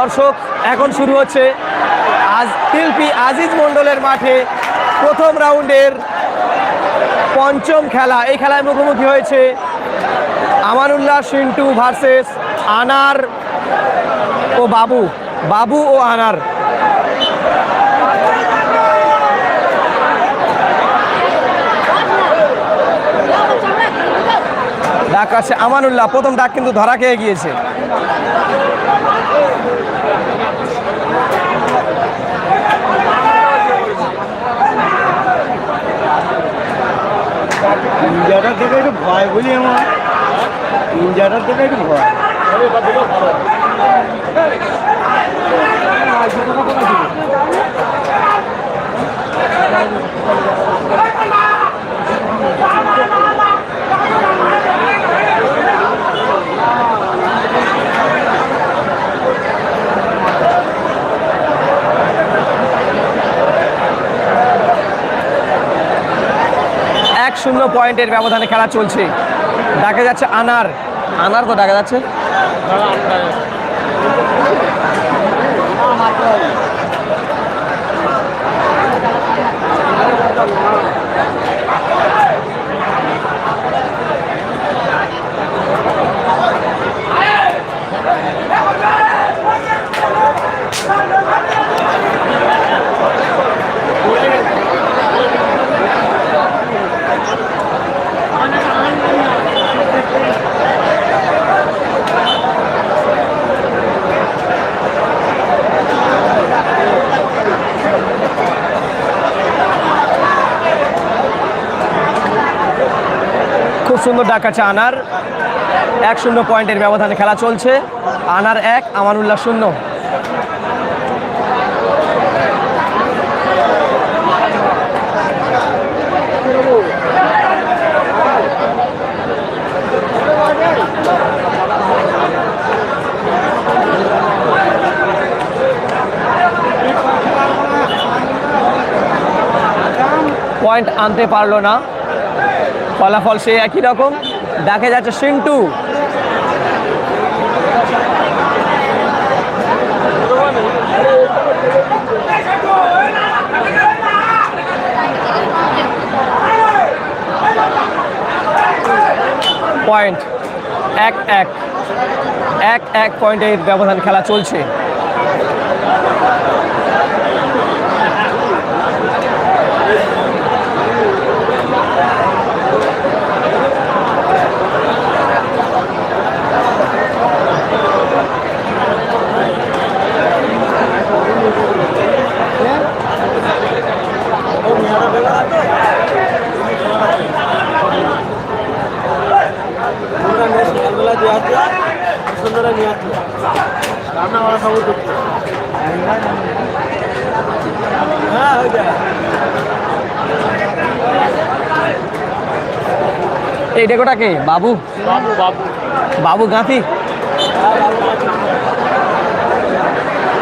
দর্শক, এখন শুরু হচ্ছে আজ শিল্পী আজিজ মণ্ডলের মাঠে প্রথম রাউন্ডের পঞ্চম খেলা। এই খেলায় মুখোমুখি হয়েছে আমানুল্লাহ সিন্টু ভার্সেস আনার ও বাবু। বাবু ও আনার। ডাক আছে আমানুল্লাহ, প্রথম ডাক কিন্তু ধরা খেয়ে গিয়েছে ইন্ডিয়াটার থেকে একটু ভয় বলি আমার ইন্ডিয়াটার থেকে একটু ভয় শূন্য পয়েন্টের ব্যবধানে খেলা চলছে। দেখা যাচ্ছে আনার। আনার তো দেখা যাচ্ছে। আছে আনার। এক শূন্য পয়েন্টের ব্যবধানে খেলা চলছে। আনার এক, আমানুল্লাহ শূন্য। পয়েন্ট আনতে পারল না। ফলাফল সেই একই রকম। দেখা যাচ্ছে সিন্টু পয়েন্ট এক এক। এক এক পয়েন্টের ব্যবধান খেলা চলছে। নিয়ে রান্না করা খাব হ্যাঁ ওই দেখ এই ডেকোটা কে? বাবু? বাবু বাবু। বাবু গাঁথি?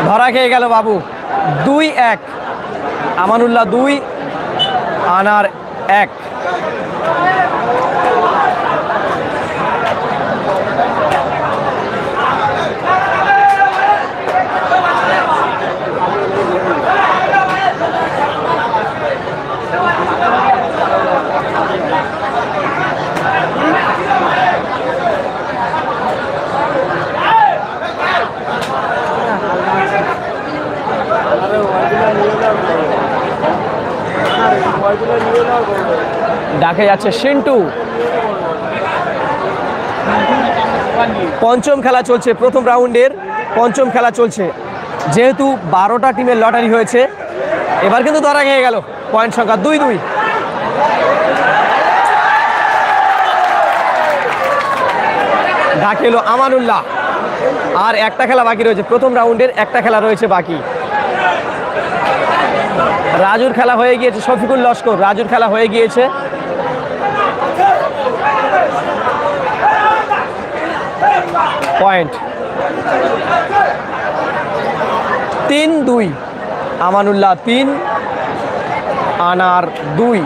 ধরা খেয়ে গেল বাবু। দুই এক। আমানুল্লাহ দুই আনার এক। ডাকে যাচ্ছে সিন্টু। পঞ্চম খেলা চলছে প্রথম রাউন্ডের, পঞ্চম খেলা চলছে। যেহেতু বারোটা টিমের লটারি হয়েছে, এবার কিন্তু ধরা খেয়ে গেল। পয়েন্ট সংখ্যা দুই দুই। ডাকে এলো আমানুল্লাহ। আর একটা খেলা বাকি রয়েছে, প্রথম রাউন্ডের একটা খেলা রয়েছে বাকি। রাজুর খেলা হয়ে গিয়েছে, শফিকুল লস্কর, রাজুর খেলা হয়ে গিয়েছে। পয়েন্ট তিন দুই, আমানুল্লাহ তিন, আনার দুই।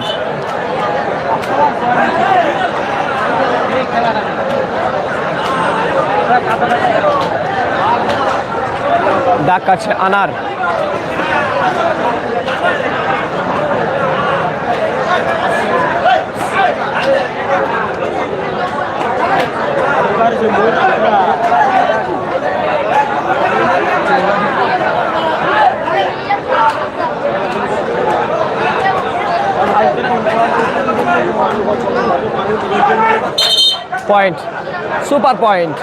ডাক কাছে আনার। পয়েন্ট সুপার পয়েন্ট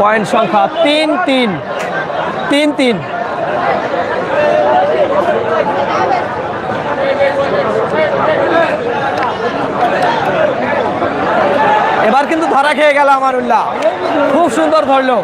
পয়েন্ট সংখ্যা তিন তিন তিন তিন। এবার কিন্তু ধরা খেয়ে গেল আমার উল্লাহ খুব সুন্দর ধরলো।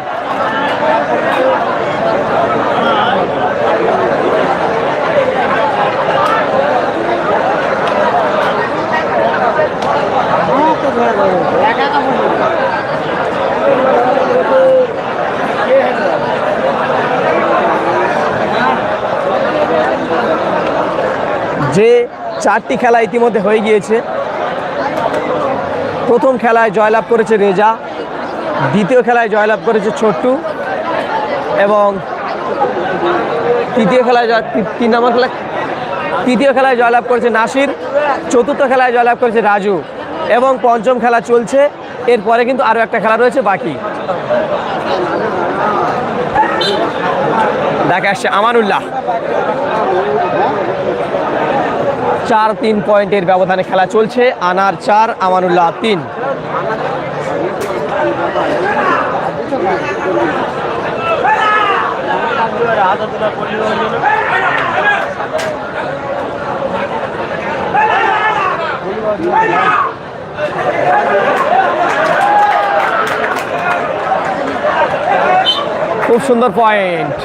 যে চারটি খেলা ইতিমধ্যে হয়ে গিয়েছে। প্রথম খেলায় জয়লাভ করেছে রেজা, দ্বিতীয় খেলায় জয়লাভ করেছে ছোট্টু এবং তৃতীয় খেলায় তিন নম্বর খেলায় তৃতীয় খেলায় জয়লাভ করেছে নাসির, চতুর্থ খেলায় জয়লাভ করেছে রাজু এবং পঞ্চম খেলা চলছে। এরপরে কিন্তু আরও একটা খেলা রয়েছে বাকি। দেখা আসছে আমানুল্লাহ। চার তিন পয়েন্টের ব্যবধানে খেলা চলছে। আনার চার আমানুল্লাহ তিন। খুব সুন্দর পয়েন্ট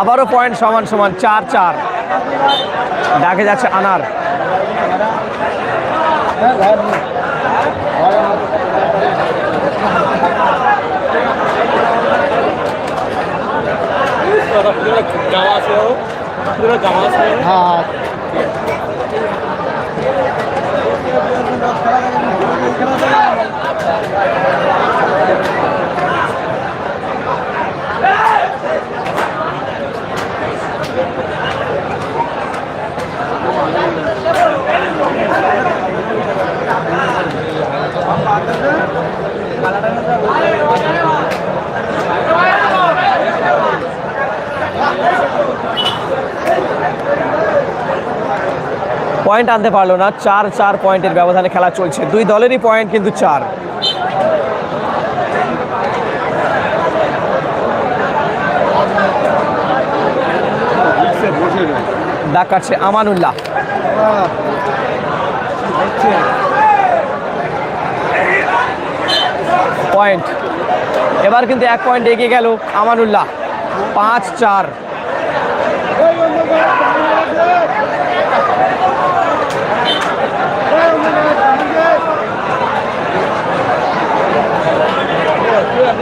আবারও পয়েন্ট সমান সমান চার চার। ডাকে যাচ্ছে আনার। হ্যাঁ। পয়েন্ট আনতে পারল না। চার চার পয়েন্টের ব্যবধানে খেলা চলছে। দুই দলেরই পয়েন্ট, কিন্তু চার। বসে রয়েছে ডাক কাটছে আমানুল্লাহ। পয়েন্ট। এবার কিন্তু এক পয়েন্ট এগিয়ে গেল আমানুল্লাহ। পাঁচ, চার। Yeah,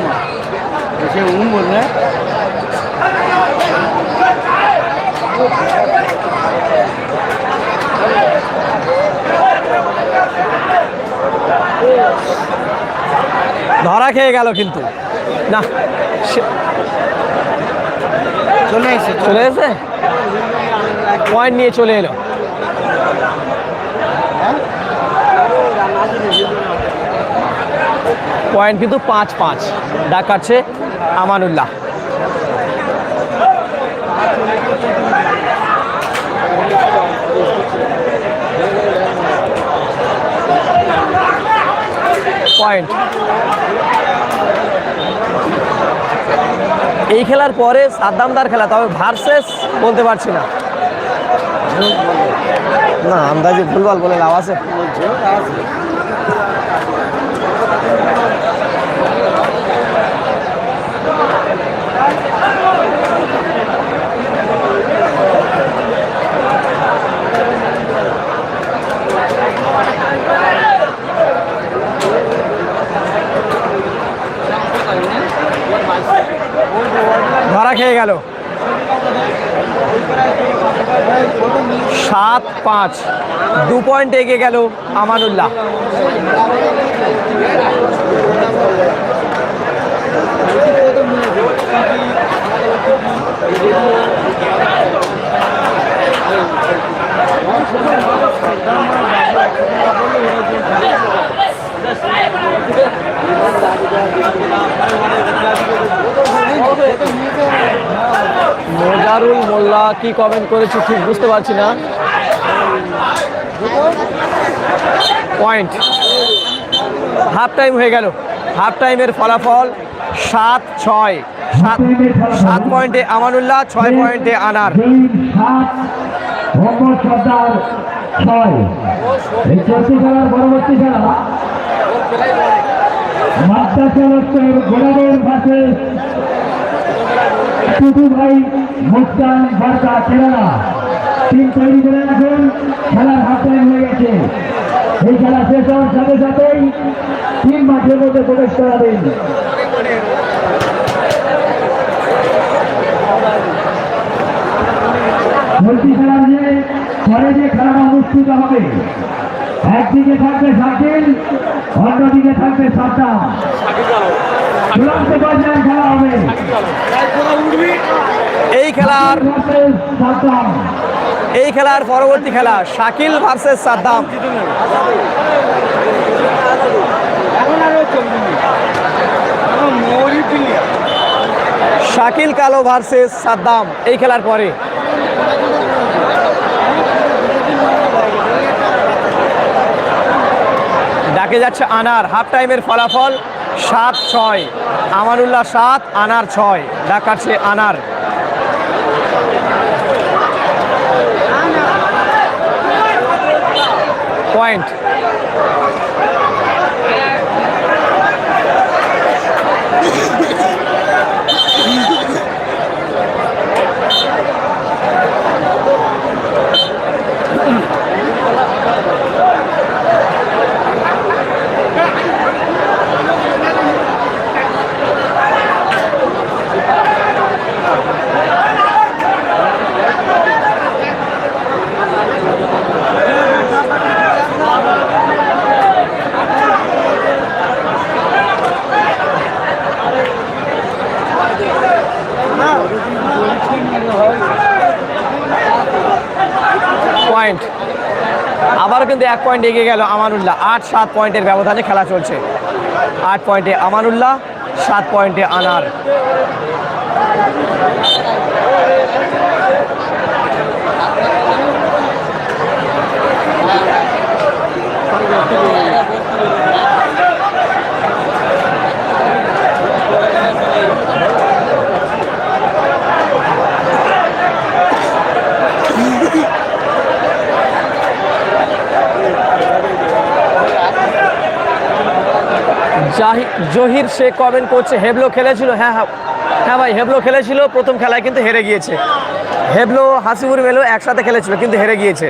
man. Is there one more left? ধরা খেয়ে গেল কিন্তু। না চলে এসে চলে এসে পয়েন্ট নিয়ে চলে এলো। পয়েন্ট কিন্তু পাঁচ পাঁচ। ডাক কাটছে আমানুল্লাহ। পয়েন্ট এই খেলার পরে সাদ্দামদার খেলা, তবে ভার্সেস বলতে পারছি না। না, আন্দাজে ফুটবল বলে লাভ আছে। ধরা খেয়ে গেল। সাত পাঁচ। দু পয়েন্ট এগিয়ে গেল আমানুল্লাহ মোজারুল মোল্লা কি কমেন্ট করেছি ঠিক বুঝতে পারছি না। পয়েন্ট হাফ টাইম হয়ে গেল। হাফ টাইমের ফলাফল সাত ছয়। সাত সাত পয়েন্টে আমানুল্লাহ, ছয় পয়েন্টে আনার। মাদ্রাসা লক্ষ্যের পাশে। ভাই মুস্তান বার্তা কেরালা টিম তৈরি করে রাখুন, খেলার হাফ টাইম হয়ে গেছে। এই খেলা শেষ হওয়ার সাথে সাথেই তিন মাঠের মধ্যে প্রবেশ করাবেন চলতি খেলা নিয়ে পরে যে খেলাটা অনুষ্ঠিত হবে, একদিকে থাকবে সাকিল অন্যদিকে থাকবে সাদ্দাম। চূড়ান্ত পর্যায়ে খেলা হবে। এই খেলার এই খেলার পরবর্তী খেলা শাকিল ভার্সেস সাদ্দাম। শাকিল কালো ভার্সেস সাদ্দাম এই খেলার পরে। ডাকে যাচ্ছে আনার হাফ টাইমের ফলাফল সাত ছয়। আমানুল্লাহ সাত, আনার ছয়। ডাকাচ্ছে আনার। পয়েন্ট আবারও কিন্তু এক পয়েন্ট এগিয়ে গেল আমানুল্লাহ। আট, সাত পয়েন্টের ব্যবধানে খেলা চলছে। আট পয়েন্টে আমানুল্লাহ, সাত পয়েন্টে আনার। জাহি- জহির সে কমেন্ট করছে, হেবলো খেলেছিল হ্যাঁ হ্যাঁ হ্যাঁ ভাই, হেবলো খেলেছিল, প্রথম খেলায় কিন্তু হেরে গিয়েছে। হেবলো হাসিপুর মেলো একসাথে খেলেছিল, কিন্তু হেরে গিয়েছে।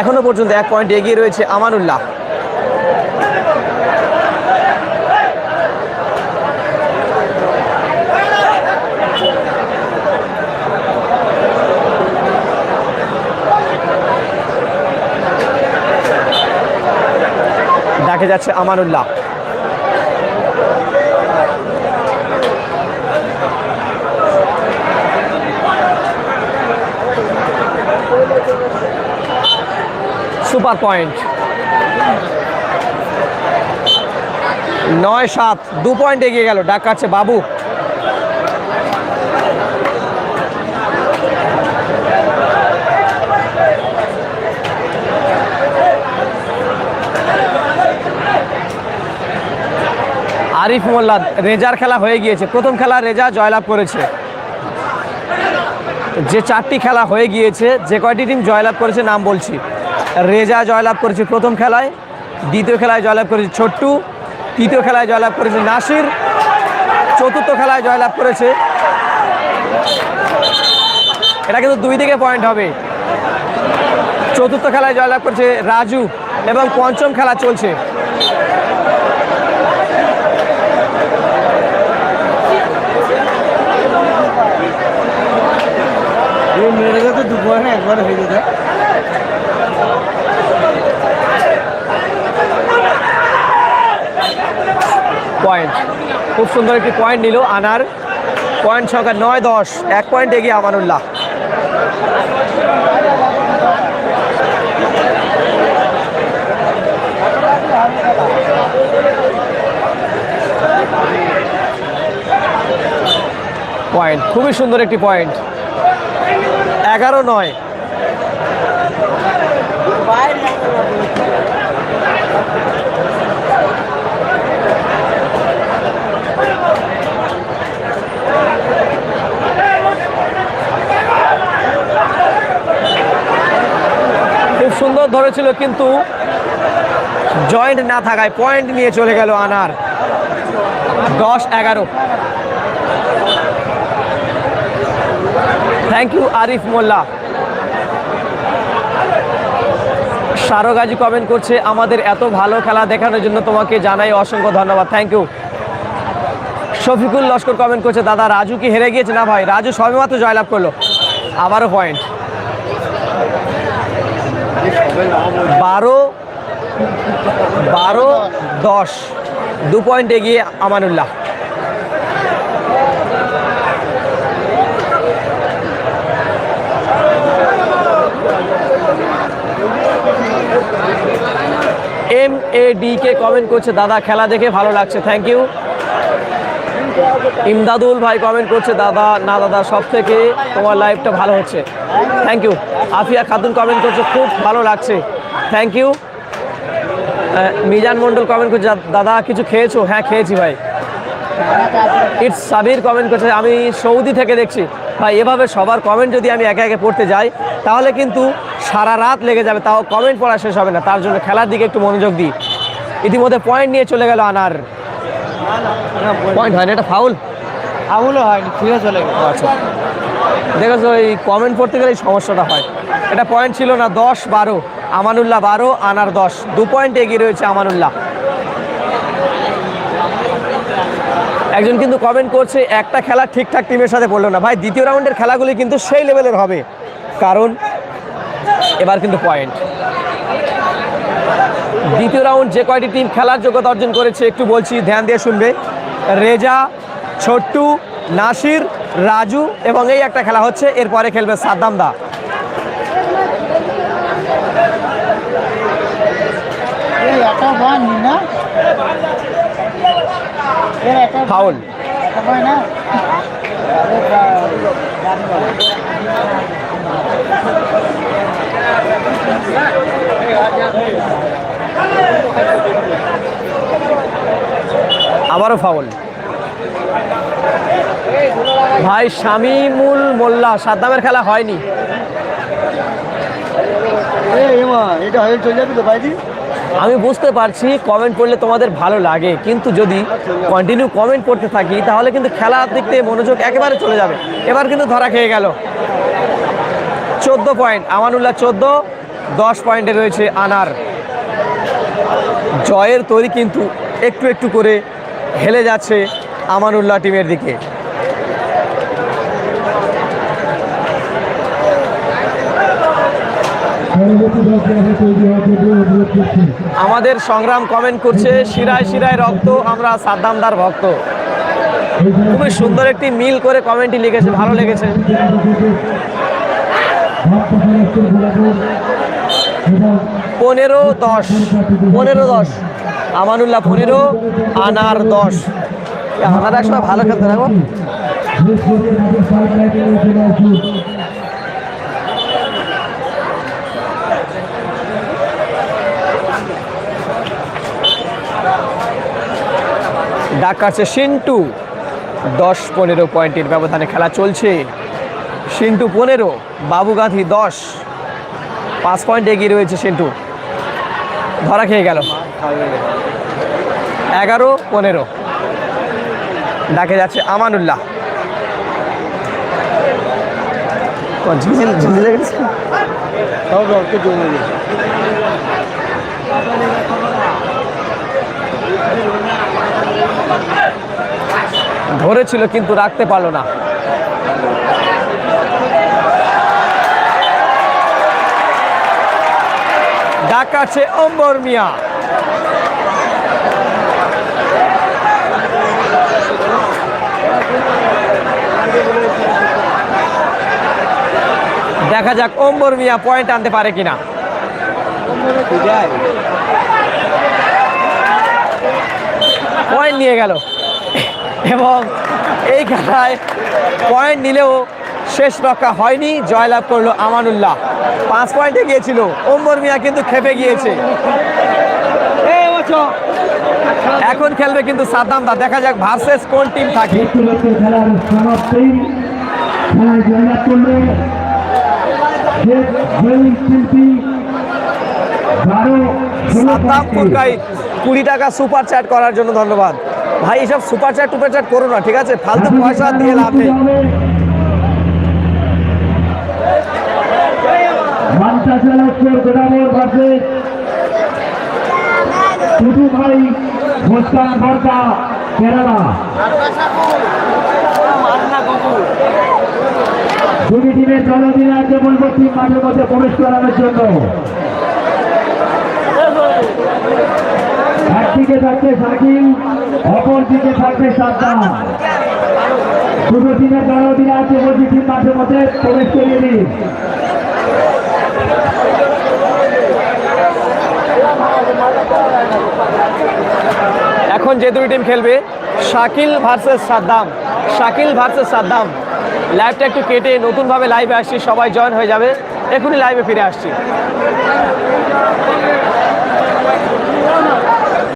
এখনও পর্যন্ত এক পয়েন্ট এগিয়ে রয়েছে আমানুল্লাহ। দেখা যাচ্ছে আমানুল্লাহ। Super point. নয় সাত দু পয়েন্ট এগিয়ে গেল ডাক কাটছে বাবু। আরিফ মোল্লা রেজার খেলা হয়ে গিয়েছে। প্রথম খেলা রেজা জয়লাভ করেছে। যে চারটি খেলা হয়ে গিয়েছে, যে কয়টি টিম জয়লাভ করেছে নাম বলছি। রেজা জয়লাভ করেছে প্রথম খেলায়, দ্বিতীয় খেলায় জয়লাভ করেছে ছোট্টু, তৃতীয় খেলায় জয়লাভ করেছে নাসির, চতুর্থ খেলায় জয়লাভ করেছে। এটা কিন্তু দুই দিকে পয়েন্ট হবে। চতুর্থ খেলায় জয়লাভ করেছে রাজু এবং পঞ্চম খেলা চলছে। ওভারে হয়ে যেতে পয়েন্ট খুব সুন্দর একটি পয়েন্ট নিল আনার। পয়েন্ট সংখ্যা নয় দশ। এক পয়েন্ট এগিয়ে আমানুল্লাহ। পয়েন্ট খুবই সুন্দর একটি পয়েন্ট এগারো নয়। খুব সুন্দর ধরেছিল কিন্তু জয়েন্ট না থাকায় পয়েন্ট নিয়ে চলে গেল আনার। দশ এগারো। Thank you Arif Molla. সারগাজি comment করছে, আমাদের এত ভালো খেলা দেখানোর জন্য তোমাকে জানাই অসংখ্য ধন্যবাদ thank you Shafikul Laskar comment করছে, দাদা, রাজু কি হেরে গিয়েছে? না ভাই, রাজু সবেমাত্র জয়লাভ করল। আবারও পয়েন্ট বারো বারো, দশ, দু পয়েন্ট এগিয়ে Amanullah. M A D K comment করছে, দাদা, খেলা দেখে ভালো লাগছে থ্যাংক ইউ ইমদাদুল ভাই কমেন্ট করছে, দাদা, না দাদা সব থেকে তোমার লাইফটা ভালো হচ্ছে thank you Afiya Khatun comment করছে, খুব ভালো লাগছে thank you Mizan Mondal comment করছে দাদা, কিছু খেয়েছো? হ্যাঁ খেয়েছি ভাই। ইটস সাবির কমেন্ট করছে, আমি সৌদি থেকে দেখছি। ভাই এভাবে সবার কমেন্ট যদি আমি একে একে পড়তে যাই তাহলে কিন্তু সারা রাত লেগে যাবে। তাও কমেন্ট পড়া শেষ হবে না। তার জন্য খেলার দিকে একটু মনোযোগ দিই। ইতিমধ্যে পয়েন্ট নিয়ে চলে গেল আনার। পয়েন্ট হয় না এটা ফাউল আগুলো হয়নি ফিরে চলে গেল। আচ্ছা। দেখেছ এই কমেন্ট পড়তে গেলে এই সমস্যাটা হয়। এটা পয়েন্ট ছিল না দশ বারো। আমানুল্লাহ বারো আনার দশ। দু পয়েন্ট এগিয়ে রয়েছে আমানুল্লাহ। একজন কিন্তু কমেন্ট করছে, একটা খেলা ঠিকঠাক টিমের সাথে পড়ল না। ভাই, দ্বিতীয় রাউন্ডের খেলাগুলি কিন্তু সেই লেভেলের হবে। কারণ, এবার কিন্তু পয়েন্ট দ্বিতীয় রাউন্ড যে কয়টি টিম খেলার যোগ্যতা অর্জন করেছে, একটু বলছি, ধ্যান দিয়ে শুনবে। রেজা, ছোট্টু, নাসির, রাজু এবং এই একটা খেলা হচ্ছে, এরপরে খেলবে সাদ্দাম দা। নি? ফাউল। আবারও ফাউল ভাই, শামিমুল মোল্লা, সাদ্দামের খেলা হয়নি। এটা হয়ে চলে যাবে তো বাইদি আমি বুঝতে পারছি কমেন্ট পড়লে তোমাদের ভালো লাগে। কিন্তু যদি কন্টিনিউ কমেন্ট পড়তে থাকি, তাহলে কিন্তু খেলার দিক থেকে মনোযোগ একেবারে চলে যাবে। এবার কিন্তু ধরা খেয়ে গেল। চোদ্দ পয়েন্ট আমানুল্লাহ চোদ্দ, দশ পয়েন্টে রয়েছে আনার। জয়ের তৈরি কিন্তু একটু একটু করে হেলে যাচ্ছে আমানুল্লাহ টিমের দিকে পরবর্তী দর্শক আমরা তৈরি হওয়ার জন্য অনুরোধ করছি আমাদের সংগ্রাম কমেন্ট করছে, শিরায় শিরায় রক্ত, আমরা সাদ্দামদার ভক্ত। খুবই সুন্দর একটি মিল করে কমেন্টটি লিখেছে, ভালো লেগেছে। পনেরো দশ পনেরো দশ। আমানুল্লাহ পনেরো, আনার দশ। আনার একসময় ভালো খেলতে না ডাক কাটছে সিন্টু। দশ পনেরো পয়েন্টের ব্যবধানে খেলা চলছে। সিন্টু পনেরো, বাবু গান্ধী দশ। পাঁচ পয়েন্ট এগিয়ে রয়েছে সিন্টু। ধরা খেয়ে গেল। এগারো, পনেরো। ডাকে যাচ্ছে আমানুল্লাহ। ধরেছিল কিন্তু রাখতে পারল না। ডাকাছে অম্বর মিয়া। দেখা যাক অম্বর মিয়া পয়েন্ট আনতে পারে কিনা। পয়েন্ট নিয়ে গেল। এবং এই খেলায় পয়েন্ট নিলেও শেষ রক্ষা হয়নি, জয়লাভ করল আমানুল্লাহ। পাঁচ পয়েন্টে গিয়েছিল ওম্বর মিয়া কিন্তু খেপে গিয়েছে। এখন খেলবে কিন্তু সাদ্দাম দা। দেখা যাক ভার্সেস কোন টিম থাকে। সাদ্দাম পয়েন্টে। কুড়ি টাকা সুপার চ্যাট করার জন্য ধন্যবাদ। ভাই, এসব সুপার চ্যাট টুপার চ্যাট করো না, ঠিক আছে? ফালতু পয়সা দিয়ে লাভ নেই। টিমের দলদিনে আছে বলব টিম মাঠের মধ্যে প্রবেশ করানোর জন্য। একদিকে থাকবে সাকিল অপর দিকে থাকবে সাদ্দাম দুটো টিমের দলদিনে আছে বলছি, টিম মাঠের মধ্যে প্রবেশ করিয়ে দিন। এখন যে দুই টিম খেলবে, শাকিল ভার্সেস সাদ্দাম। শাকিল ভার্সেস সাদ্দাম। লাইভটা একটু কেটে নতুনভাবে লাইভে আসছি, সবাই জয়েন হয়ে যাবে। এখনই লাইভে ফিরে আসছি।